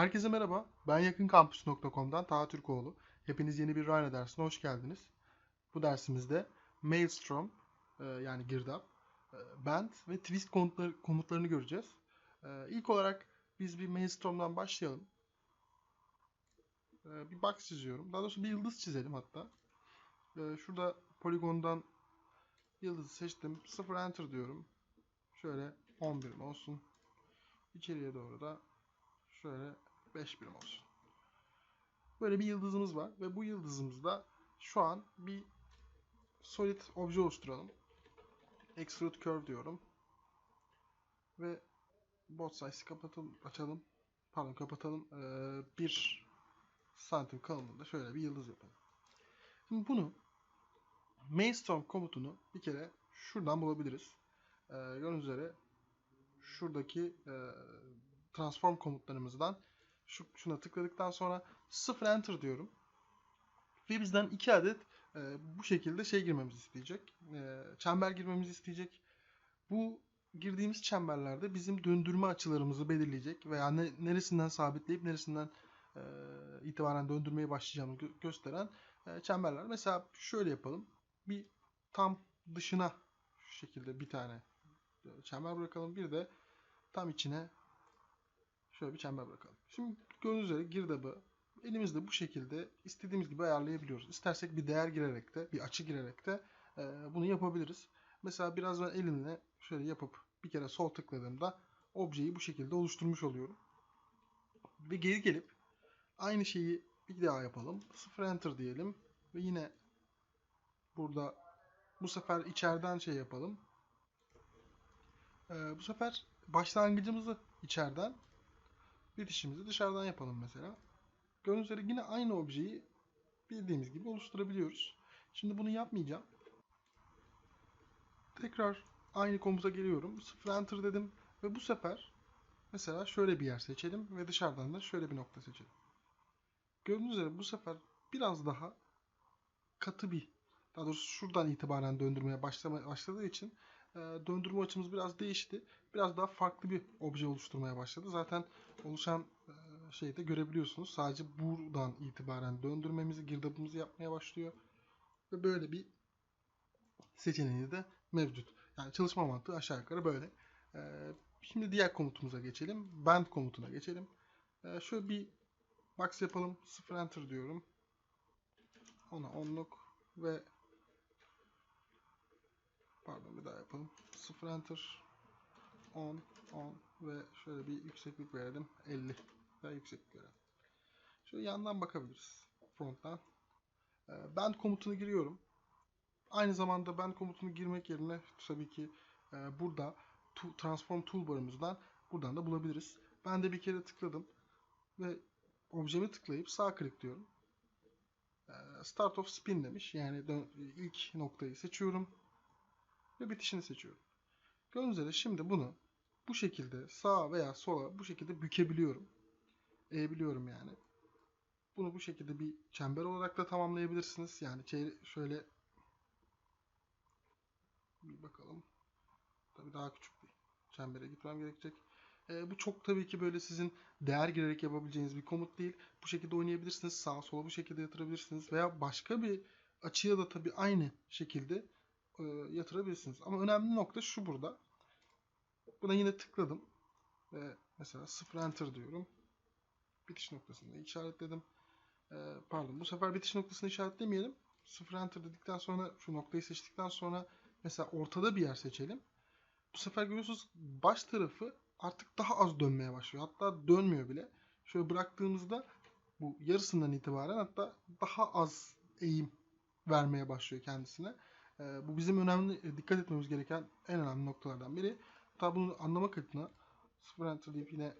Herkese merhaba. Ben yakınkampüs.com'dan Taha Türkoğlu. Hepiniz yeni bir Rhino dersine hoş geldiniz. Bu dersimizde Maelstrom e, yani girdap, e, band ve twist komutları, komutlarını göreceğiz. E, İlk olarak biz bir Maelstrom'dan başlayalım. Bir box çiziyorum. Daha doğrusu bir yıldız çizelim hatta. Şurada poligondan yıldızı seçtim. 0 enter diyorum. Şöyle 10 birim olsun. İçeriye doğru da şöyle 5 birim olsun. Böyle bir yıldızımız var ve bu yıldızımızda şu an bir solid obje oluşturalım. Extrude curve diyorum. Ve both sides kapatalım, açalım. Pardon kapatalım. Ee, bir santim kalınlığında şöyle bir yıldız yapalım. Şimdi bunu Mainstorm komutunu bir kere şuradan bulabiliriz. Ee, gördüğünüz üzere şuradaki e, transform komutlarımızdan şu, şuna tıkladıktan sonra 0 enter diyorum. Ve bizden 2 adet e, bu şekilde şey girmemizi isteyecek. E, çember girmemizi isteyecek. Bu girdiğimiz çemberlerde bizim döndürme açılarımızı belirleyecek veya ne, neresinden sabitleyip neresinden e, itibaren döndürmeye başlayacağımızı gö- gösteren e, çemberler. Mesela şöyle yapalım. Bir tam dışına şu şekilde bir tane e, çember bırakalım. Bir de tam içine şöyle bir çember bırakalım. Şimdi gördüğünüz üzere girdabı elimizde bu şekilde istediğimiz gibi ayarlayabiliyoruz. İstersek bir değer girerek de, bir açı girerek de e, bunu yapabiliriz. Mesela biraz ben elimle şöyle yapıp bir kere sol tıkladığımda objeyi bu şekilde oluşturmuş oluyorum. Ve geri gelip aynı şeyi bir daha yapalım. 0 enter diyelim ve yine burada bu sefer içeriden şey yapalım. Ee, bu sefer başlangıcımızı içeriden bitişimizi dışarıdan yapalım mesela. Gördüğünüz üzere yine aynı objeyi bildiğimiz gibi oluşturabiliyoruz. Şimdi bunu yapmayacağım. Tekrar aynı komuta geliyorum. 0 enter dedim ve bu sefer mesela şöyle bir yer seçelim ve dışarıdan da şöyle bir nokta seçelim. Gördüğünüz üzere bu sefer biraz daha katı bir daha doğrusu şuradan itibaren döndürmeye başlama, başladığı için döndürme açımız biraz değişti. Biraz daha farklı bir obje oluşturmaya başladı. Zaten oluşan e, şeyi de görebiliyorsunuz. Sadece buradan itibaren döndürmemizi, girdabımızı yapmaya başlıyor. Ve böyle bir seçeneği de mevcut. Yani çalışma mantığı aşağı yukarı böyle. E, şimdi diğer komutumuza geçelim. Band komutuna geçelim. E, şöyle bir box yapalım. 0 enter diyorum. Ona onluk ve pardon bir daha yapalım. 0 enter 10 10 ve şöyle bir yükseklik verelim. 50 daha yükseklik verelim. Şöyle yandan bakabiliriz. Fronttan. Ee, Band komutunu giriyorum. Aynı zamanda band komutunu girmek yerine tabii ki e, burada tu- transform toolbar'ımızdan buradan da bulabiliriz. Ben de bir kere tıkladım ve objemi tıklayıp sağ klik diyorum. Ee, Start of spin demiş. Yani ilk noktayı seçiyorum ve bitişini seçiyorum. Gördüğünüz üzere şimdi bunu bu şekilde sağa veya sola bu şekilde bükebiliyorum. Eğebiliyorum yani. Bunu bu şekilde bir çember olarak da tamamlayabilirsiniz. Yani şöyle bir bakalım. Tabii daha küçük bir çembere gitmem gerekecek. Ee, bu çok tabii ki böyle sizin değer girerek yapabileceğiniz bir komut değil. Bu şekilde oynayabilirsiniz. Sağa sola bu şekilde yatırabilirsiniz. Veya başka bir açıya da tabii aynı şekilde e, yatırabilirsiniz. Ama önemli nokta şu burada. Buna yine tıkladım. Ve mesela 0 enter diyorum. Bitiş noktasını işaretledim. Ee, pardon bu sefer bitiş noktasını işaretlemeyelim. 0 enter dedikten sonra şu noktayı seçtikten sonra mesela ortada bir yer seçelim. Bu sefer görüyorsunuz baş tarafı artık daha az dönmeye başlıyor. Hatta dönmüyor bile. Şöyle bıraktığımızda bu yarısından itibaren hatta daha az eğim vermeye başlıyor kendisine. Ee, bu bizim önemli dikkat etmemiz gereken en önemli noktalardan biri. Hatta bunu anlamak adına 0 enter deyip yine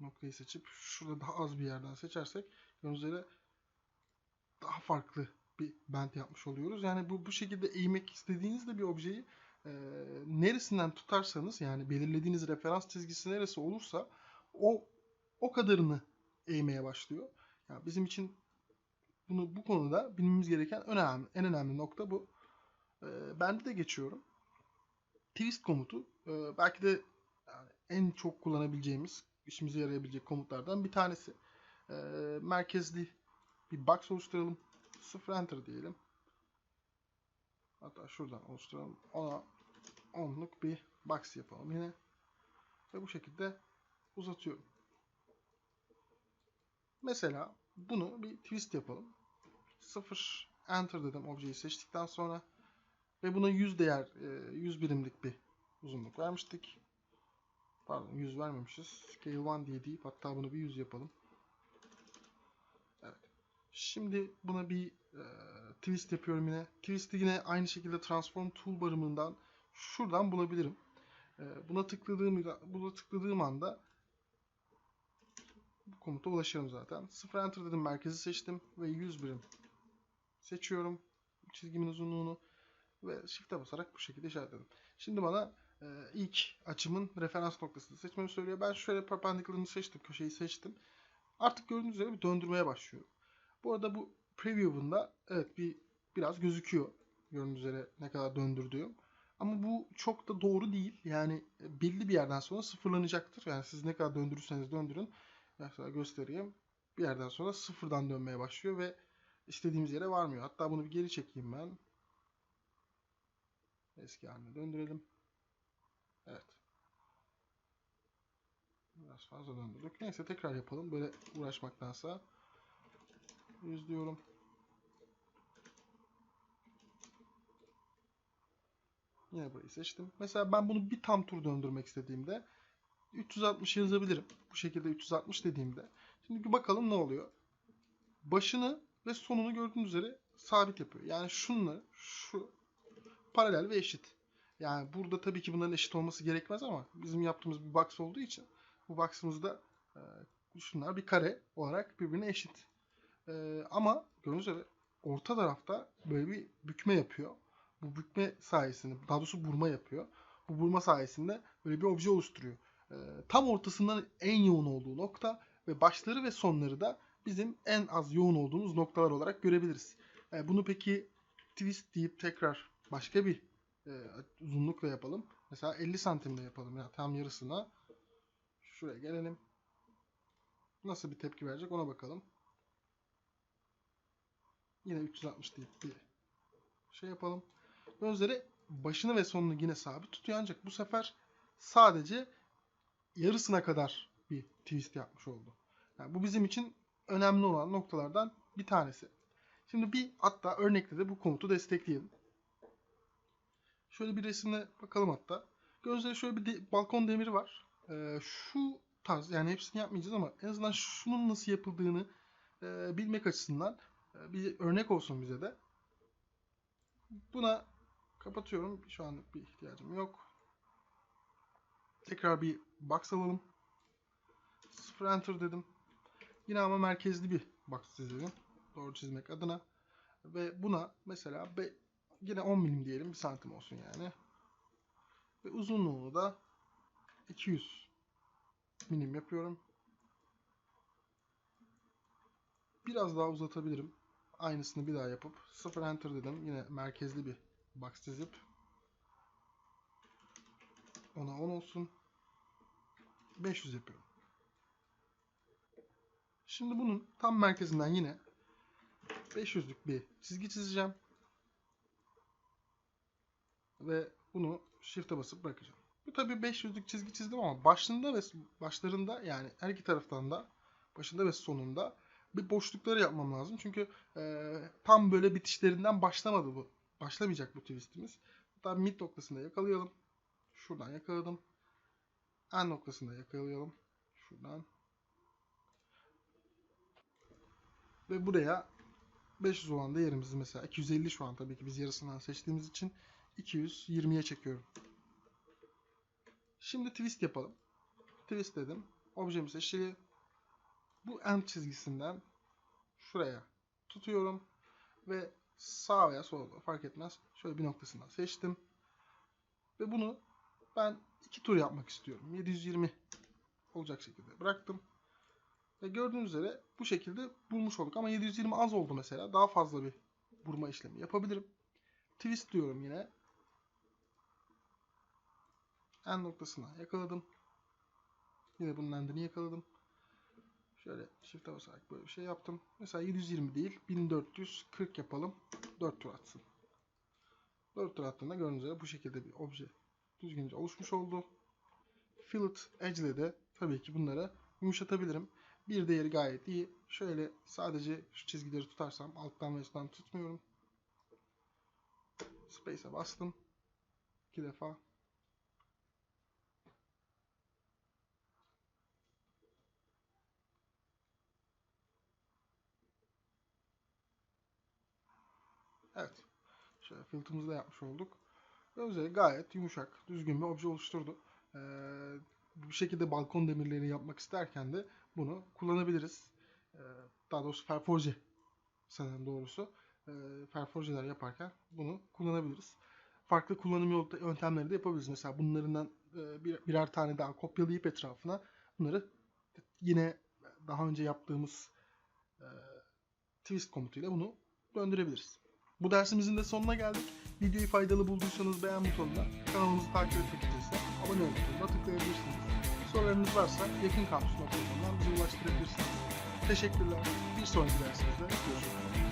noktayı seçip şurada daha az bir yerden seçersek gördüğünüz üzere daha farklı bir band yapmış oluyoruz. Yani bu bu şekilde eğmek istediğinizde bir objeyi e, neresinden tutarsanız yani belirlediğiniz referans çizgisi neresi olursa o o kadarını eğmeye başlıyor. Yani bizim için bunu bu konuda bilmemiz gereken önemli en önemli nokta bu. E, bende de geçiyorum. Twist komutu e, belki de en çok kullanabileceğimiz işimize yarayabilecek komutlardan bir tanesi. Ee, merkezli bir box oluşturalım. 0 enter diyelim. Hatta şuradan oluşturalım. Ona onluk bir box yapalım yine. Ve bu şekilde uzatıyorum. Mesela bunu bir twist yapalım. 0 enter dedim objeyi seçtikten sonra ve buna 100 değer 100 birimlik bir uzunluk vermiştik. Pardon 100 vermemişiz. Scale 1 diye deyip hatta bunu bir 100 yapalım. Evet. Şimdi buna bir e, twist yapıyorum yine. Twist'i yine aynı şekilde transform toolbar'ımından şuradan bulabilirim. E, buna tıkladığım buna tıkladığım anda bu komuta ulaşıyorum zaten. 0 enter dedim merkezi seçtim ve 100 birim seçiyorum çizgimin uzunluğunu ve shift'e basarak bu şekilde işaretledim. Şimdi bana e, ilk açımın referans noktasını seçmemi söylüyor. Ben şöyle perpendicularını seçtim, köşeyi seçtim. Artık gördüğünüz üzere bir döndürmeye başlıyorum. Bu arada bu preview'unda evet bir biraz gözüküyor. Gördüğünüz üzere ne kadar döndürdüğüm. Ama bu çok da doğru değil. Yani belli bir yerden sonra sıfırlanacaktır. Yani siz ne kadar döndürürseniz döndürün. Mesela göstereyim. Bir yerden sonra sıfırdan dönmeye başlıyor ve istediğimiz yere varmıyor. Hatta bunu bir geri çekeyim ben. Eski haline döndürelim. Evet. Biraz fazla döndürdük. Neyse tekrar yapalım. Böyle uğraşmaktansa. Yüz diyorum. Yine burayı seçtim. Mesela ben bunu bir tam tur döndürmek istediğimde 360 yazabilirim. Bu şekilde 360 dediğimde. Şimdi bakalım ne oluyor. Başını ve sonunu gördüğünüz üzere sabit yapıyor. Yani şunla şu paralel ve eşit. Yani burada tabii ki bunların eşit olması gerekmez ama bizim yaptığımız bir box olduğu için bu box'ımızda e, şunlar bir kare olarak birbirine eşit. E, ama gördüğünüz üzere orta tarafta böyle bir bükme yapıyor. Bu bükme sayesinde, daha doğrusu burma yapıyor. Bu burma sayesinde böyle bir obje oluşturuyor. E, tam ortasından en yoğun olduğu nokta ve başları ve sonları da bizim en az yoğun olduğumuz noktalar olarak görebiliriz. E, bunu peki twist deyip tekrar başka bir e, uzunlukla yapalım. Mesela 50 santimle yapalım ya tam yarısına. Şuraya gelelim. Nasıl bir tepki verecek ona bakalım. Yine 360 deyip bir şey yapalım. Gözleri başını ve sonunu yine sabit tutuyor ancak bu sefer sadece yarısına kadar bir twist yapmış oldu. Yani bu bizim için önemli olan noktalardan bir tanesi. Şimdi bir hatta örnekte de bu komutu destekleyelim. Şöyle bir resimle bakalım hatta. Gözde şöyle bir de, balkon demiri var. Ee, şu tarz yani hepsini yapmayacağız ama en azından şunun nasıl yapıldığını e, bilmek açısından e, bir örnek olsun bize de. Buna kapatıyorum. Şu an bir ihtiyacım yok. Tekrar bir box alalım. 0 enter dedim. Yine ama merkezli bir box çizelim. Doğru çizmek adına. Ve buna mesela yine 10 milim diyelim. 1 santim olsun yani. Ve uzunluğunu da 200 milim yapıyorum. Biraz daha uzatabilirim. Aynısını bir daha yapıp 0 enter dedim. Yine merkezli bir box çizip ona 10 olsun. 500 yapıyorum. Şimdi bunun tam merkezinden yine 500'lük bir çizgi çizeceğim. Ve bunu shift'e basıp bırakacağım. Bu tabi 500'lük çizgi çizdim ama başında ve başlarında yani her iki taraftan da başında ve sonunda bir boşlukları yapmam lazım. Çünkü e, tam böyle bitişlerinden başlamadı bu. Başlamayacak bu twistimiz. Hatta mid noktasında yakalayalım. Şuradan yakaladım. En noktasında yakalayalım. Şuradan. Ve buraya 500 olan değerimizi mesela 250 şu an tabii ki biz yarısından seçtiğimiz için 220'ye çekiyorum. Şimdi twist yapalım. Twist dedim. Objemi seçili. Bu end çizgisinden şuraya tutuyorum ve sağ veya sol fark etmez. Şöyle bir noktasından seçtim. Ve bunu ben iki tur yapmak istiyorum. 720 olacak şekilde bıraktım. Ve gördüğünüz üzere bu şekilde bulmuş olduk. Ama 720 az oldu mesela. Daha fazla bir vurma işlemi yapabilirim. Twist diyorum yine. En noktasına yakaladım. Yine bunun endini yakaladım. Şöyle shift'e basarak böyle bir şey yaptım. Mesela 720 değil 1440 yapalım. 4 tur atsın. 4 tur attığında gördüğünüz üzere bu şekilde bir obje düzgünce oluşmuş oldu. Fillet Edge ile de tabii ki bunları yumuşatabilirim. Bir değeri gayet iyi. Şöyle sadece şu çizgileri tutarsam alttan ve üstten tutmuyorum. Space'e bastım. iki defa. Evet. Şöyle filtremizi de yapmış olduk. Üzere gayet yumuşak, düzgün bir obje oluşturdu. Ee, bu şekilde balkon demirlerini yapmak isterken de bunu kullanabiliriz. Ee, daha doğrusu Farforge sanırım doğrusu. Ee, Farforge'ler yaparken bunu kullanabiliriz. Farklı kullanım yöntemleri de yapabiliriz. Mesela bunlarından e, bir, birer tane daha kopyalayıp etrafına bunları yine daha önce yaptığımız e, twist komutuyla bunu döndürebiliriz. Bu dersimizin de sonuna geldik. Videoyu faydalı bulduysanız beğen butonuna, kanalımızı takip etmek ise abone ol butonuna tıklayabilirsiniz. Sorularınız varsa yakın kampüs noktalarından bize ulaştırabilirsiniz. Teşekkürler. Bir sonraki dersimizde görüşmek üzere.